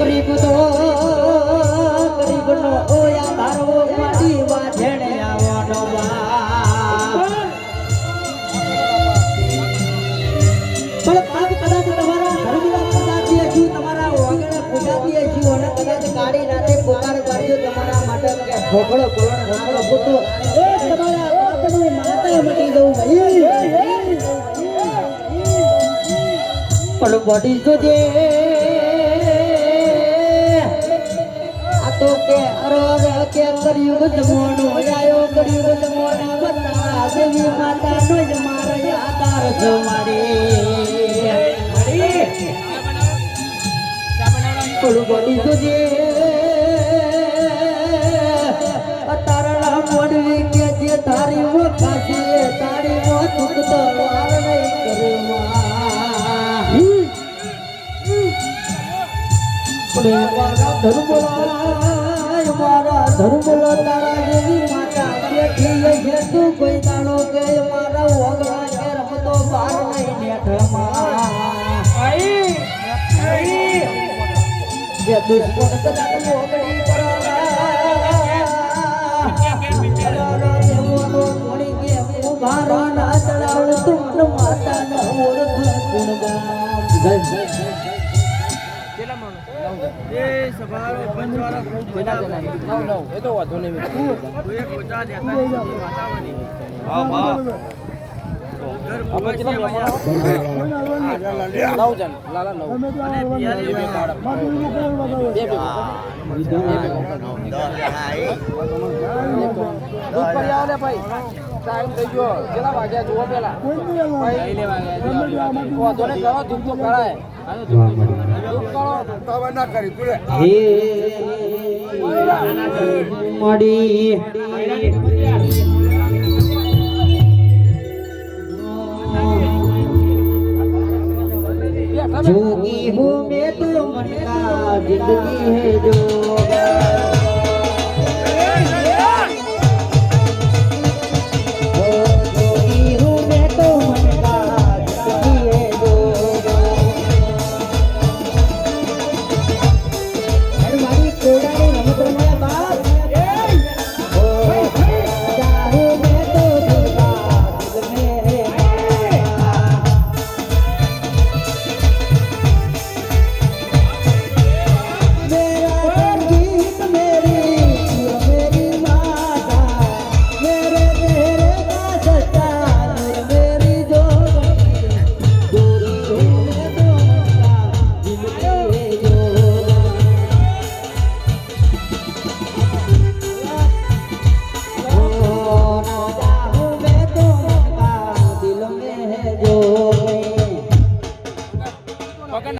ગરીબ તો ગરીબ નો ઓયા ધારો કદાચ કાળી રાતે પોકાર કર્યો તમારા માટે કે ઠોકળો કોલણ રામળો પુતો એ તમારા બાપની માતા મટી દઉં ભાઈ પણ બડી જોજે. આ તો કે અરર કે કર્યું જમવાનું આયો કર્યું જમવાના બતા દેવી માતા બડી જોજે તારણા મોડવી કે જે તારી મો ખાસી તારી મો તુક તો વાર નહીં કરે મારા ધર્મલા મારા ધર્મલા તારા જેવી માતા બેઠી છે તું કોઈ દાડો કે મારા ઓગળા કે રમતો બાર નહીં નેઠમાં જે દુશ્મન કદાચ મોગળી એ સભારો પંચવાળો ખૂબ બધા એ તો વાંધો નહીં આપણે કેટલા ભૂમાઈ નવ જણ લાલા નવ બે બે ભાઈ ટાઈમ થઈ ગયો કેટલા વાગ્યા જુઓ મળી जोगी हूँ मैं तो मन का जिंदगी है जो